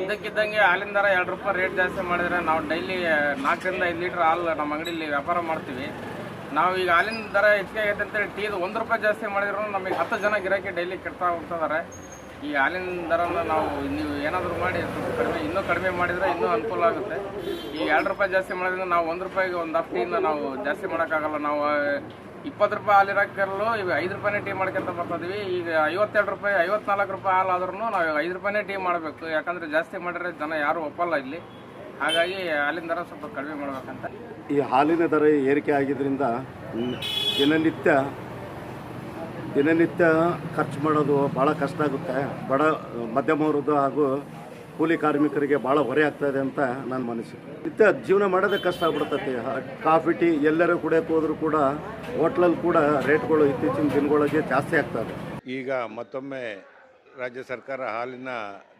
ಇದ್ದಕ್ಕಿದ್ದಂಗೆ ಹಾಲಿನ ದರ ಎರಡು ರೂಪಾಯಿ ರೇಟ್ ಜಾಸ್ತಿ ಮಾಡಿದರೆ ನಾವು ಡೈಲಿ ನಾಲ್ಕರಿಂದ ಐದು ಲೀಟ್ರ್ ಹಾಲು ನಮ್ಮ ಅಂಗಡಿಲಿ ವ್ಯಾಪಾರ ಮಾಡ್ತೀವಿ. ನಾವು ಈಗ ಹಾಲಿನ ದರ ಹೆಚ್ಚಿಗೆ ಆಗೈತೆ ಅಂತೇಳಿ ಟೀದು ಒಂದು ರೂಪಾಯಿ ಜಾಸ್ತಿ ಮಾಡಿದ್ರು ನಮಗೆ ಹತ್ತು ಜನ ಗಿರಾಕಿ ಡೈಲಿ ಕೆಡ್ತಾ ಹೋಗ್ತಿದ್ದಾರೆ. ಈ ಹಾಲಿನ ದರನ ನಾವು ನೀವು ಏನಾದರೂ ಮಾಡಿ ಕಡಿಮೆ, ಇನ್ನೂ ಕಡಿಮೆ ಮಾಡಿದರೆ ಇನ್ನೂ ಅನುಕೂಲ ಆಗುತ್ತೆ. ಈಗ ಎರಡು ರೂಪಾಯಿ ಜಾಸ್ತಿ ಮಾಡಿದ್ರೆ ನಾವು ಒಂದು ರೂಪಾಯಿಗೆ ಒಂದು ಹತ್ತಿಯಿಂದ ನಾವು ಜಾಸ್ತಿ ಮಾಡೋಕ್ಕಾಗಲ್ಲ. ನಾವು ಇಪ್ಪತ್ತು ರೂಪಾಯಿ ಹಾಲು ಕರಲು ಈಗ ಐದು ರೂಪಾಯಿನೇ ಟೀ ಮಾಡ್ಕೊಂತ ಬರ್ತಿದ್ವಿ ಈಗ ಐವತ್ತೆರಡು ರೂಪಾಯಿ, ಐವತ್ನಾಲ್ಕು ರೂಪಾಯಿ ಹಾಲು ಆದ್ರೂ ನಾವು ಐದು ರೂಪಾಯಿನೇ ಟೀ ಮಾಡಬೇಕು. ಯಾಕಂದರೆ ಜಾಸ್ತಿ ಮಾಡಿದ್ರೆ ಜನ ಯಾರೂ ಒಪ್ಪಲ್ಲ ಇಲ್ಲಿ. ಹಾಗಾಗಿ ಹಾಲಿನ ದರ ಸ್ವಲ್ಪ ಕಡಿಮೆ ಮಾಡಬೇಕಂತ. ಈ ಹಾಲಿನ ದರ ಏರಿಕೆ ಆಗಿದ್ದರಿಂದ ದಿನನಿತ್ಯ ದಿನನಿತ್ಯ ಖರ್ಚು ಮಾಡೋದು ಭಾಳ ಕಷ್ಟ ಆಗುತ್ತೆ. ಬಡ ಮಧ್ಯಮ ವರ್ಗದ ಹಾಗೂ ಕೂಲಿ ಕಾರ್ಮಿಕರಿಗೆ ಭಾಳ ಹೊರೆ ಆಗ್ತಾಯಿದೆ ಅಂತ ನನ್ನ ಮನಸ್ಸು. ನಿತ್ಯ ಜೀವನ ಮಾಡೋದೇ ಕಷ್ಟ ಆಗ್ಬಿಡ್ತೈತಿ. ಕಾಫಿ, ಟೀ ಎಲ್ಲರೂ ಕುಡಿಯೋಕೆ ಹೋದರೂ ಕೂಡ ಹೋಟ್ಲಲ್ಲಿ ಕೂಡ ರೇಟ್ಗಳು ಇತ್ತೀಚಿನ ದಿನಗಳಿಗೆ ಜಾಸ್ತಿ ಆಗ್ತದೆ ಈಗ ಮತ್ತೊಮ್ಮೆ ರಾಜ್ಯ ಸರ್ಕಾರ ಹಾಲಿನ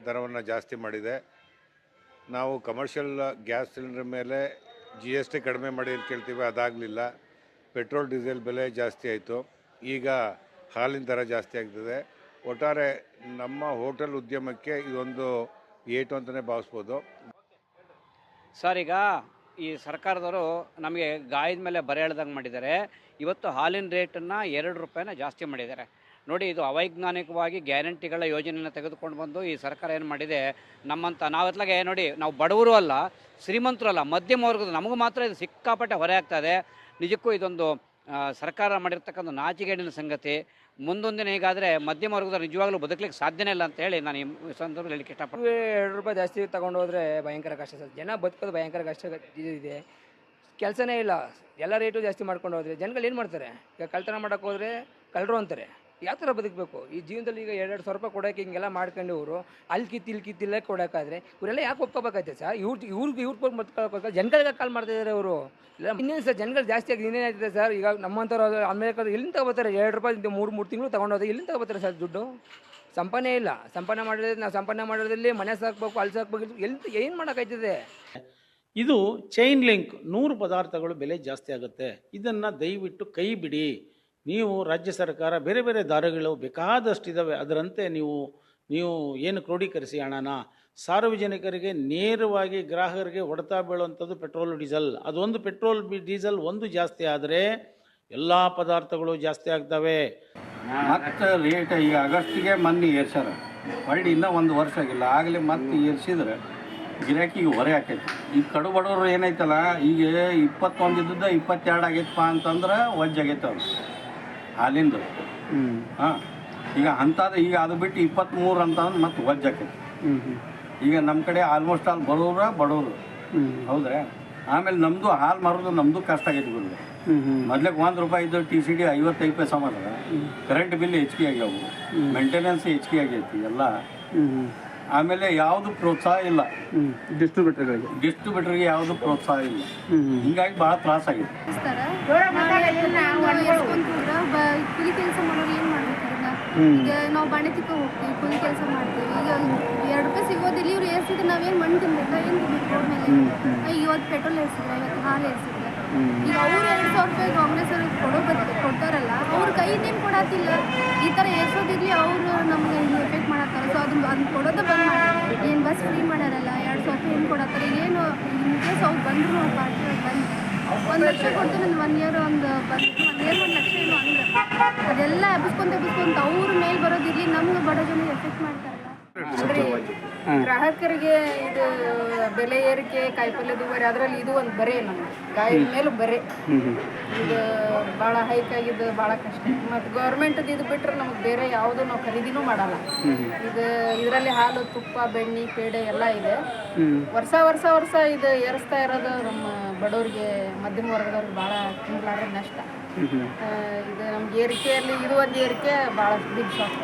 ದರವನ್ನು ಜಾಸ್ತಿ ಮಾಡಿದೆ. ನಾವು ಕಮರ್ಷಿಯಲ್ ಗ್ಯಾಸ್ ಸಿಲಿಂಡರ್ ಮೇಲೆ ಜಿ ಎಸ್ ಟಿ ಕಡಿಮೆ ಮಾಡಿ ಅಂತ ಕೇಳ್ತೀವಿ, ಅದಾಗಲಿಲ್ಲ. ಪೆಟ್ರೋಲ್ ಡೀಸೆಲ್ ಬೆಲೆ ಜಾಸ್ತಿ ಆಯಿತು. ಈಗ ಹಾಲಿನ ದರ ಜಾಸ್ತಿ ಆಗ್ತದೆ. ಒಟ್ಟಾರೆ ನಮ್ಮ ಹೋಟೆಲ್ ಉದ್ಯಮಕ್ಕೆ ಇದೊಂದು ಏಟು ಅಂತಲೇ ಭಾವಿಸ್ಬೋದು. ಸರ್, ಈಗ ಈ ಸರ್ಕಾರದವರು ನಮಗೆ ಗಾಯದ ಮೇಲೆ ಬರೆ ಎಳ್ದಂಗೆ ಮಾಡಿದ್ದಾರೆ. ಇವತ್ತು ಹಾಲಿನ ರೇಟನ್ನು ಎರಡು ರೂಪಾಯಿನ ಜಾಸ್ತಿ ಮಾಡಿದ್ದಾರೆ. ನೋಡಿ, ಇದು ಅವೈಜ್ಞಾನಿಕವಾಗಿ ಗ್ಯಾರಂಟಿಗಳ ಯೋಜನೆಯನ್ನು ತೆಗೆದುಕೊಂಡು ಬಂದು ಈ ಸರ್ಕಾರ ಏನು ಮಾಡಿದೆ? ನಮ್ಮಂಥ ನಾವೆತ್ಲಾಗೆ ನೋಡಿ, ನಾವು ಬಡವರು ಅಲ್ಲ, ಶ್ರೀಮಂತರು ಅಲ್ಲ, ಮಧ್ಯಮ ವರ್ಗದ ನಮಗೂ ಮಾತ್ರ ಇದು ಸಿಕ್ಕಾಪಟ್ಟೆ ಹೊರೆ ಆಗ್ತದೆ ನಿಜಕ್ಕೂ ಇದೊಂದು ಸರ್ಕಾರ ಮಾಡಿರ್ತಕ್ಕಂಥ ನಾಚಿಗೇಡಿನ ಸಂಗತಿ. ಮುಂದೊಂದಿನ ಹೀಗಾದರೆ ಮಧ್ಯಮ ವರ್ಗದ ನಿಜವಾಗ್ಲೂ ಬದುಕಲಿಕ್ಕೆ ಸಾಧ್ಯನೇ ಇಲ್ಲ ಅಂತ ಹೇಳಿ ನಾನು ಈ ಸಂದರ್ಭದಲ್ಲಿ ಹೇಳಿಕ್ಕೆ ಇಷ್ಟಪಡ್ತೀನಿ. ಎರಡು ರೂಪಾಯಿ ಜಾಸ್ತಿ ತಗೊಂಡು ಹೋದ್ರೆ ಭಯಂಕರ ಕಷ್ಟ ಜನ ಬದುಕೋದು ಭಯಂಕರ ಕಷ್ಟ ಇದು ಇದೆ. ಕೆಲಸನೇ ಇಲ್ಲ. ಎಲ್ಲ ರೇಟು ಜಾಸ್ತಿ ಮಾಡ್ಕೊಂಡು ಹೋದರೆ ಜನಗಳು ಏನು ಮಾಡ್ತಾರೆ? ಈಗ ಕಳ್ತನ ಮಾಡೋಕ್ಕೋದ್ರೆ ಕಳ್ಳರು ಅಂತಾರೆ. ಯಾವ ಥರ ಬದುಕಬೇಕು? ಈ ಜೀವನದಲ್ಲಿ ಈಗ ಎರಡು ಸಾವಿರ ರೂಪಾಯಿ ಕೊಡೋಕೆ ಹಿಂಗೆಲ್ಲ ಮಾಡ್ಕೊಂಡು ಇವರು, ಅಲ್ಲಿ ಕಿತ್ತು, ಇಲ್ಲಿ ಕಿತ್ತಿಲ್ಲ ಕೊಡೋಕ್ಕಾದ್ರೆ ಇವರೆಲ್ಲ ಯಾಕೆ ಒಪ್ಕೋಬೇಕಾಯ್ತೆ ಸರ್? ಇವ್ರ, ಇವ್ರಿಗೆ ಇವ್ರಿಗೆ ಹೋಗಿ ಮತ್ಕೊಳ್ಬೇಕು ಜನಗಳಿಗೆ ಕಾಲ್ ಮಾಡ್ತಾ ಇದ್ದಾರೆ ಅವರು ಇಲ್ಲ, ಇನ್ನೇನು ಸರ್, ಜನಗಳು ಜಾಸ್ತಿ ಆಗಿ ಇನ್ನೇನಾಯ್ತದೆ ಸರ್? ಈಗ ನಮ್ಮಂಥವ್ರು ಅಮೇರಿಕಾದ ಎಲ್ಲಿಂದ ತಗೋತಾರೆ? ಎರಡು ರೂಪಾಯಿ ಮೂರು ಮೂರು ತಿಂಗಳು ತೊಗೊಂಡೋದ್ರೆ ಎಲ್ಲಿಂದ ತಗೋತಾರೆ ಸರ್ ದುಡ್ಡು? ಸಂಪನ್ನೇ ಇಲ್ಲ. ಸಂಪಾದನೆ ಮಾಡಿದ್ರೆ, ನಾವು ಸಂಪಾದನೆ ಮಾಡೋದ್ರಲ್ಲಿ ಮನೆ ಸಾಕ್ಬೇಕು, ಅಲ್ಲಿ ಸಾಕ್ಬೇಕು ಎಲ್ಲಿ ಏನು ಮಾಡೋಕ್ಕಾಯ್ತದೆ ಇದು ಚೈನ್ ಲಿಂಕ್ ನೂರು ಪದಾರ್ಥಗಳು ಬೆಲೆ ಜಾಸ್ತಿ ಆಗುತ್ತೆ. ಇದನ್ನು ದಯವಿಟ್ಟು ಕೈ ಬಿಡಿ. ನೀವು ರಾಜ್ಯ ಸರ್ಕಾರ ಬೇರೆ ಬೇರೆ ದಾರಿಗಳು ಬೇಕಾದಷ್ಟಿದ್ದಾವೆ ಅದರಂತೆ ನೀವು ನೀವು ಏನು ಕ್ರೋಢೀಕರಿಸಿ ಹಣನ? ಸಾರ್ವಜನಿಕರಿಗೆ ನೇರವಾಗಿ ಗ್ರಾಹಕರಿಗೆ ಹೊಡೆತ ಬೀಳುವಂಥದ್ದು ಪೆಟ್ರೋಲ್, ಡೀಸೆಲ್. ಅದೊಂದು ಪೆಟ್ರೋಲ್ ಡೀಸೆಲ್ ಒಂದು ಜಾಸ್ತಿ ಆದರೆ ಎಲ್ಲ ಪದಾರ್ಥಗಳು ಜಾಸ್ತಿ ಆಗ್ತವೆ. ಮತ್ತೆ ರೇಟ್ ಈಗ ಆಗಸ್ಟಿಗೆ ಮೊನ್ನೆ ಏರ್ಸ್ಯಾರ. ಹೊಳ್ಳಿ ಇನ್ನೂ ಒಂದು ವರ್ಷ ಆಗಿಲ್ಲ. ಆಗಲೇ ಮತ್ತೆ ಏರ್ಸಿದ್ರೆ ಗಿರಾಕಿಗೆ ಹೊರೆ ಆಕೈತಿ. ಈಗ ಕಡು ಬಡವರು ಏನೈತಲ್ಲ, ಈಗ ಇಪ್ಪತ್ತೊಂದು ಇಪ್ಪತ್ತೆರಡು ಆಗೈತಪ್ಪ ಅಂತಂದ್ರೆ ವಜ್ಜಾಗೈತೆ ಅವ್ರು. ಹಾಲಿಂದು. ಹಾಂ. ಈಗ ಅಂಥದ್ದು ಈಗ ಅದು ಬಿಟ್ಟು ಇಪ್ಪತ್ತ್ಮೂರು ಅಂತಂದ್ರೆ ಮತ್ತೆ ವಜ್ಜಾಕೈತಿ ಈಗ ನಮ್ಮ ಕಡೆ ಆಲ್ಮೋಸ್ಟ್ ಆಲ್ ಬಡವ್ರ ಬಡವರು. ಹೌದ್ರೆ? ಆಮೇಲೆ ನಮ್ಮದು ಹಾಲು ಮಾರೋದು ನಮ್ದು ಕಷ್ಟ ಆಗೈತಿ ಬಿಡ್ರಿ ಮೊದ್ಲಿಗೆ ಒಂದು ರೂಪಾಯಿ ಇದ್ದು ಟಿ ಸಿ ಡಿ ಐವತ್ತೈದು ಪೈಸೆ ಮಾತ್ರ ಕರೆಂಟ್ ಬಿಲ್ ಹೆಚ್ಚಿಗೆ ಆಗ್ಯಾವು. ಮೇಂಟೆನೆನ್ಸ್ ಹೆಚ್ಚಿಗೆ ಆಗೈತಿ ಎಲ್ಲ. ಆಮೇಲೆ ಯಾವುದು ಪ್ರೋತ್ಸಾಹ ಇಲ್ಲ. ಡಿಸ್ಟ್ರಿಬ್ಯೂಟರ್ಗಳಿಗೆ ಡಿಸ್ಟ್ರಿಬ್ಯೂಟರ್ಗೆ ಯಾವುದು ಪ್ರೋತ್ಸಾಹ ಇಲ್ಲ. ಹಿಂಗಾಗಿ ಭಾಳ ತ್ರಾಸ ಆಗಿದೆ ಕೂಲಿ ಕೆಲಸ ಮಾಡೋರು ಏನು ಮಾಡ್ಬೇಕು ಈಗ ನಾವು ಬಾಣೆ ತಿಕ್ಕ ಹೋಗ್ತೀವಿ ಕೂಲಿ ಕೆಲಸ ಮಾಡ್ತೀವಿ. ಈಗ ಎರಡು ರೂಪಾಯಿ ಸಿಗೋದಿಲ್ಲ ಇವ್ರು ಏರ್ಸಿದ್ರೆ ನಾವೇನು ಮಣ್ಣು ತಿನ್ಬೇಕಾ? ಏನು ತಿನ್ಬೇಕು ಮೇಲೆ? ಈಗ ಇವತ್ತು ಪೆಟ್ರೋಲ್ ಏರ್ಸಿದ್ರೆ ಇವತ್ತು ಹಾಲು ಏರ್ಸಿದ್ರೆ. ಈಗ ಅವ್ರು ಎರಡು ಸಾವಿರ ರೂಪಾಯಿ ಕಾಂಗ್ರೆಸ್ ಅವ್ರಿಗೆ ಕೊಡೋ ಬರ್ತಾರೆ ಕೊಡ್ತಾರಲ್ಲ ಅವ್ರ ಕೈದೇನು ಕೊಡತ್ತಿಲ್ಲ ಈ ಅವರು ನಮ್ಗೆ ಹಿಂಗೆ ಎಫೆಕ್ಟ್ ಮಾಡತ್ತಾರ. ಸೊ ಅದನ್ನ ಅದನ್ನ ಕೊಡೋದು ಬಂದ್ ಏನು ಬಸ್ ಫ್ರೀ ಮಾಡ್ಯಾರಲ್ಲ ಎರಡು ಸಾವಿರ ಏನು ಕೊಡತ್ತಾರೆ? ಏನು ಇನ್ ಕೇಸ್ ಅವ್ರು ಬಂದರು ನಾವು ಪಾರ್ಟಿ ಬಂದು ಒಂದು ಲಕ್ಷ ಕೊಡ್ತೀನಿ ಒಂದು ಒನ್ ಇಯರ್ ಒಂದು ಬಂದು ಒನ್ ಇಯರ್ ಒಂದು ಲಕ್ಷ ಏನು ಅಂದ್ರೆ. ಅದೆಲ್ಲ ಎಬ್ಬಿಸ್ಕೊಂತ ಎಬ್ಬಿಸ್ಕೊಂತ ಅವ್ರ ಮೇಲೆ ಬರೋದಿರಲಿ, ನಮ್ಗೆ ಬಡ ಜನ ಎಫೆಕ್ಟ್ ಮಾಡ್ತಾರಲ್ಲ ಗ್ರಾಹಕರಿಗೆ ಇದು ಬೆಲೆ ಏರಿಕೆ ಕಾಯಿಪಲ್ಯ ಬರೀ ಅದರಲ್ಲಿ ಇದು ಒಂದು ಬರೆ ನಮ್ಗೆ. ಕಾಯಿ ಮೇಲೂ ಬರೆ. ಇದು ಬಹಳ ಹೈಕ್ ಆಗಿದ್ದು ಭಾಳ ಕಷ್ಟ. ಮತ್ತು ಗೌರ್ಮೆಂಟ್ ಇದು ಬಿಟ್ಟರೆ ನಮಗೆ ಬೇರೆ ಯಾವುದು ನಾವು ಖರೀದಿನೂ ಮಾಡಲ್ಲ. ಇದು ಇದರಲ್ಲಿ ಹಾಲು ತುಪ್ಪ ಬೆಣ್ಣೆ ಪೇಡೆ ಎಲ್ಲ ಇದೆ. ವರ್ಷ ವರ್ಷ ವರ್ಷ ಇದು ಏರಿಸ್ತಾ ಇರೋದು ನಮ್ಮ ಬಡವರಿಗೆ ಮಧ್ಯಮ ವರ್ಗದವ್ರಿಗೆ ಬಹಳ ತಿಂಗಳಾದ್ರೆ ನಷ್ಟ. ಇದು ನಮ್ಗೆ ಏರಿಕೆಯಲ್ಲಿ ಇದು ಒಂದು ಏರಿಕೆ ಭಾಳ ಬಿಗ್ ಶಾಕ್